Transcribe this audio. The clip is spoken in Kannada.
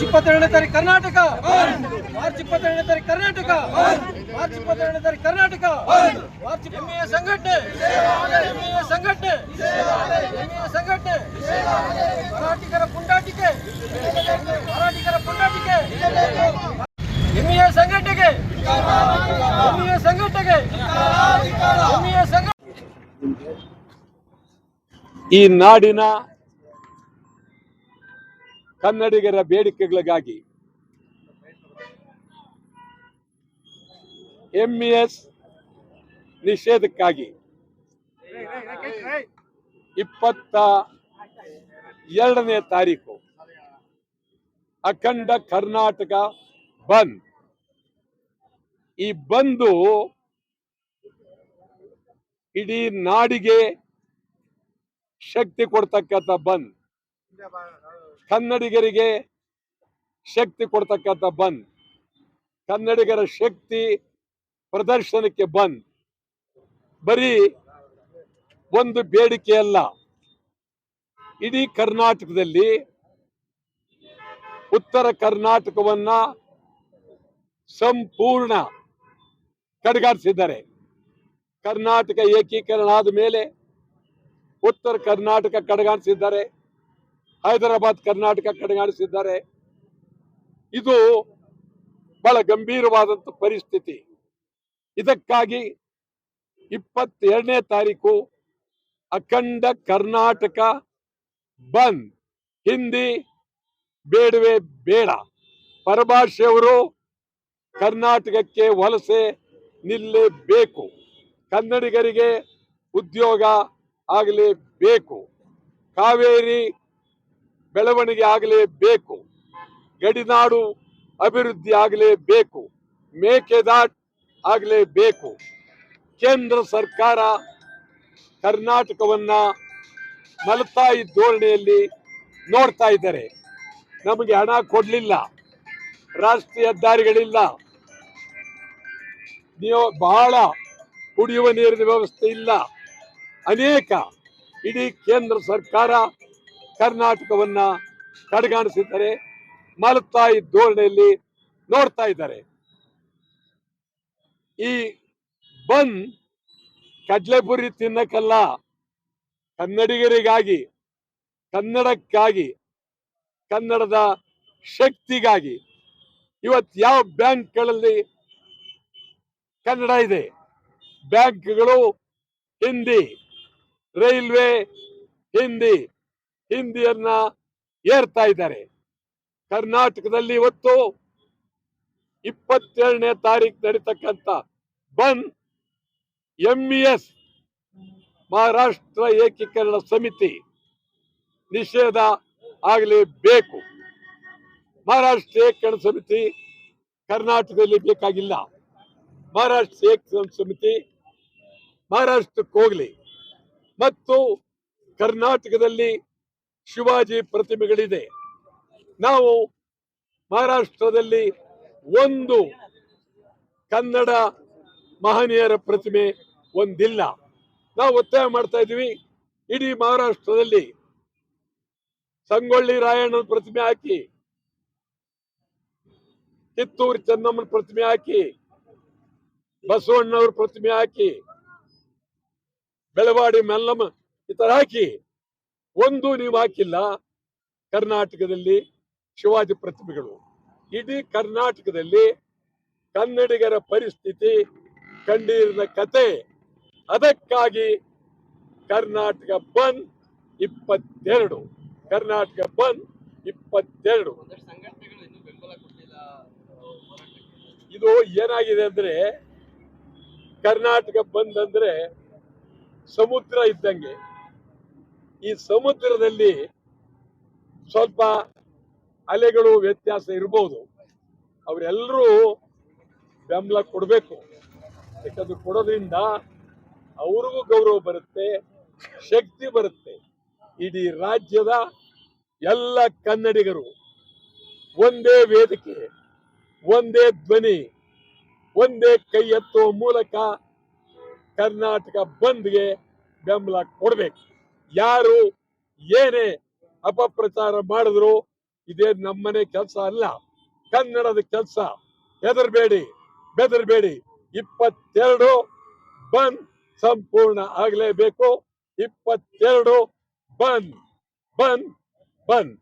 ಇಪ್ಪತ್ತೆರಡನೇ ತಾರೀಕು ಕರ್ನಾಟಕ ಮಾರ್ಚ್ ಇಪ್ಪತ್ತೆರಡನೇ ತಾರೀಕು ಕರ್ನಾಟಕ ಮಾರ್ಚ್ ಇಪ್ಪತ್ತೆರಡನೇ ತಾರೀಕು ಕರ್ನಾಟಕ ಮಾರ್ಚ್ ಹೆಮ್ಮೆಯ ಸಂಘಟನೆ ಹೆಮ್ಮೆಯ ಸಂಘಟನೆ ಹೆಮ್ಮೆಯ ಸಂಘಟನೆ ಮರಾಠಿಗರ ಪುಂಡಾಟಿಕೆ ಮರಾಠಿಗರ ಪುಂಡಾಟಿಕೆ ಹೆಮ್ಮೆಯ ಸಂಘಟನೆಗೆ ಹೆಮ್ಮೆಯ ಸಂಘಟನೆಗೆ ಹೆಮ್ಮೆಯ ಸಂಘ ಈ ನಾಡಿನ ಕನ್ನಡಿಗರ ಬೇಡಿಕೆಗಳಿಗಾಗಿ ಎಂಇಎಸ್ ನಿಷೇಧಕ್ಕಾಗಿ ಇಪ್ಪತ್ತ ಎರಡನೇ ತಾರೀಕು ಅಖಂಡ ಕರ್ನಾಟಕ ಬಂದ್. ಈ ಬಂದು ಇಡೀ ನಾಡಿಗೆ ಶಕ್ತಿ ಕೊಡ್ತಕ್ಕಂಥ ಬಂದ್. ಕನ್ನಡಿಗರಿಗೆ ಶಕ್ತಿ ಕೊಡ್ತಕ್ಕಂಥ ಬಂದ್. ಕನ್ನಡಿಗರ ಶಕ್ತಿ ಪ್ರದರ್ಶನಕ್ಕೆ ಬಂದ್. ಬರೀ ಒಂದು ಬೇಡಿಕೆ ಅಲ್ಲ, ಇಡೀ ಕರ್ನಾಟಕದಲ್ಲಿ ಉತ್ತರ ಕರ್ನಾಟಕವನ್ನ ಸಂಪೂರ್ಣ ಕಡೆಗಾಡಿಸಿದ್ದಾರೆ. ಕರ್ನಾಟಕ ಏಕೀಕರಣ ಆದ ಮೇಲೆ ಉತ್ತರ ಕರ್ನಾಟಕ ಕಡೆಗಾಣಿಸಿದ್ದಾರೆ ಹೈದರಾಬಾದ್, ಕರ್ನಾಟಕ ಕಡೆಗಾಣಿಸಿದ್ದಾರೆ ಇದು ಬಹಳ ಗಂಭೀರವಾದಂತ ಪರಿಸ್ಥಿತಿ. ಇದಕ್ಕಾಗಿ ಇಪ್ಪತ್ತೆರಡನೇ ತಾರೀಕು ಅಖಂಡ ಕರ್ನಾಟಕ ಬಂದ್. ಹಿಂದಿ ಬೇಡವೇ ಬೇಡ. ಪರಭಾಷೆಯವರು ಕರ್ನಾಟಕಕ್ಕೆ ವಲಸೆ ನಿಲ್ಲಬೇಕು. ಕನ್ನಡಿಗರಿಗೆ ಉದ್ಯೋಗ ಆಗಲೇಬೇಕು. ಕಾವೇರಿ ಬೆಳವಣಿಗೆ ಆಗಲೇಬೇಕು ಗಡಿನಾಡು ಅಭಿವೃದ್ಧಿ ಆಗಲೇಬೇಕು ಮೇಕೆದಾಟ್ ಆಗಲೇಬೇಕು ಕೇಂದ್ರ ಸರ್ಕಾರ ಕರ್ನಾಟಕವನ್ನ ಮಲತಾಯಿ ಧೋರಣೆಯಲ್ಲಿ ನೋಡ್ತಾ ಇದ್ದಾರೆ. ನಮಗೆ ಹಣ ಕೊಡ್ಲಿಲ್ಲ. ರಾಷ್ಟ್ರೀಯ ಹೆದ್ದಾರಿಗಳಿಲ್ಲ. ನೀವು ಬಹಳ ಕುಡಿಯುವ ನೀರಿನ ವ್ಯವಸ್ಥೆ ಇಲ್ಲ. ಅನೇಕ ಇಡೀ ಕೇಂದ್ರ ಸರ್ಕಾರ ಕರ್ನಾಟಕವನ್ನ ಕಡೆಗಾಣಿಸಿದ್ದಾರೆ ಮಲತಾಯಿ ಧೋರಣೆಯಲ್ಲಿ ನೋಡ್ತಾ ಇದ್ದಾರೆ. ಈ ಬಂದ್ ಕಡ್ಲೆಪುರಿ ತಿನ್ನಕ್ಕಲ್ಲ ಕನ್ನಡಿಗರಿಗಾಗಿ, ಕನ್ನಡಕ್ಕಾಗಿ, ಕನ್ನಡದ ಶಕ್ತಿಗಾಗಿ ಇವತ್ತು ಯಾವ ಬ್ಯಾಂಕ್ಗಳಲ್ಲಿ ಕನ್ನಡ ಇದೆ? ಬ್ಯಾಂಕ್ಗಳು ಹಿಂದಿ, ರೈಲ್ವೆ ಹಿಂದಿ. ಹಿಂದಿಯನ್ನ ಏರ್ತಾ ಇದ್ದಾರೆ. ಕರ್ನಾಟಕದಲ್ಲಿ ಇವತ್ತು ಇಪ್ಪತ್ತೆರಡನೇ ತಾರೀಕು ನಡೀತಕ್ಕಂತ ಬಂದ್ ಎಂಇಎಸ್ ಮಹಾರಾಷ್ಟ್ರ ಏಕೀಕರಣ ಸಮಿತಿ ನಿಷೇಧ ಆಗಲೇಬೇಕು. ಮಹಾರಾಷ್ಟ್ರ ಏಕೀಕರಣ ಸಮಿತಿ ಕರ್ನಾಟಕದಲ್ಲಿ ಬೇಕಾಗಿಲ್ಲ. ಮಹಾರಾಷ್ಟ್ರ ಏಕೀಕರಣ ಸಮಿತಿ ಮಹಾರಾಷ್ಟ್ರಕ್ಕೆ ಹೋಗಲಿ. ಮತ್ತು ಕರ್ನಾಟಕದಲ್ಲಿ ಶಿವಾಜಿ ಪ್ರತಿಮೆಗಳಿದೆ. ನಾವು ಮಹಾರಾಷ್ಟ್ರದಲ್ಲಿ ಒಂದು ಕನ್ನಡ ಮಹನೀಯರ ಪ್ರತಿಮೆ ಒಂದಿಲ್ಲ. ನಾವು ಒತ್ತಾಯ ಮಾಡ್ತಾ ಇದೀವಿ ಇಡೀ ಮಹಾರಾಷ್ಟ್ರದಲ್ಲಿ ಸಂಗೊಳ್ಳಿ ರಾಯಣ್ಣನ ಪ್ರತಿಮೆ ಹಾಕಿ, ಕಿತ್ತೂರು ಚೆನ್ನಮ್ಮನ ಪ್ರತಿಮೆ ಹಾಕಿ ಬಸವಣ್ಣವ್ರ ಪ್ರತಿಮೆ ಹಾಕಿ, ಬೆಳವಾಡಿ ಮೆಲ್ಲಮ್ಮ ಈ ತರ ಹಾಕಿ ಒಂದು ನೀವು ಹಾಕಿಲ್ಲ. ಕರ್ನಾಟಕದಲ್ಲಿ ಶಿವಾಜಿ ಪ್ರತಿಮೆಗಳು. ಇಡೀ ಕರ್ನಾಟಕದಲ್ಲಿ ಕನ್ನಡಿಗರ ಪರಿಸ್ಥಿತಿ ಕಂಡೀರಿನ ಕತೆ ಅದಕ್ಕಾಗಿ ಕರ್ನಾಟಕ ಬಂದ್ ಇಪ್ಪತ್ತೆರಡು. ಕರ್ನಾಟಕ ಬಂದ್ ಇಪ್ಪತ್ತೆರಡು. ಇದು ಏನಾಗಿದೆ ಅಂದ್ರೆ ಕರ್ನಾಟಕ ಬಂದ್ ಅಂದ್ರೆ ಸಮುದ್ರ ಇದ್ದಂಗೆ. ಈ ಸಮುದ್ರದಲ್ಲಿ ಸ್ವಲ್ಪ ಅಲೆಗಳು ವ್ಯತ್ಯಾಸ ಇರಬಹುದು ಅವರೆಲ್ಲರೂ ಬೆಂಬಲ ಕೊಡಬೇಕು. ಯಾಕಂದ್ರೆ ಕೊಡೋದ್ರಿಂದ ಅವ್ರಿಗೂ ಗೌರವ ಬರುತ್ತೆ, ಶಕ್ತಿ ಬರುತ್ತೆ. ಇಡೀ ರಾಜ್ಯದ ಎಲ್ಲ ಕನ್ನಡಿಗರು ಒಂದೇ ವೇದಿಕೆ, ಒಂದೇ ಧ್ವನಿ, ಒಂದೇ ಕೈ ಎತ್ತುವ ಮೂಲಕ ಕರ್ನಾಟಕ ಬಂದ್ಗೆ ಬೆಂಬಲ ಕೊಡ್ಬೇಕು. ಯಾರು, ಏನೇ ಅಪಪ್ರಚಾರ ಮಾಡಿದ್ರು, ಇದೇ ನಮ್ಮನೆ ಕೆಲಸ ಅಲ್ಲ. ಕನ್ನಡದ ಕೆಲಸ. ಹೆದರ್ಬೇಡಿ, ಬೆದರ್ಬೇಡಿ. ಇಪ್ಪತ್ತೆರಡು ಬಂದ್ ಸಂಪೂರ್ಣ ಆಗಲೇಬೇಕು. ಇಪ್ಪತ್ತೆರಡು ಬಂದ್ ಬಂದ್ ಬಂದ್.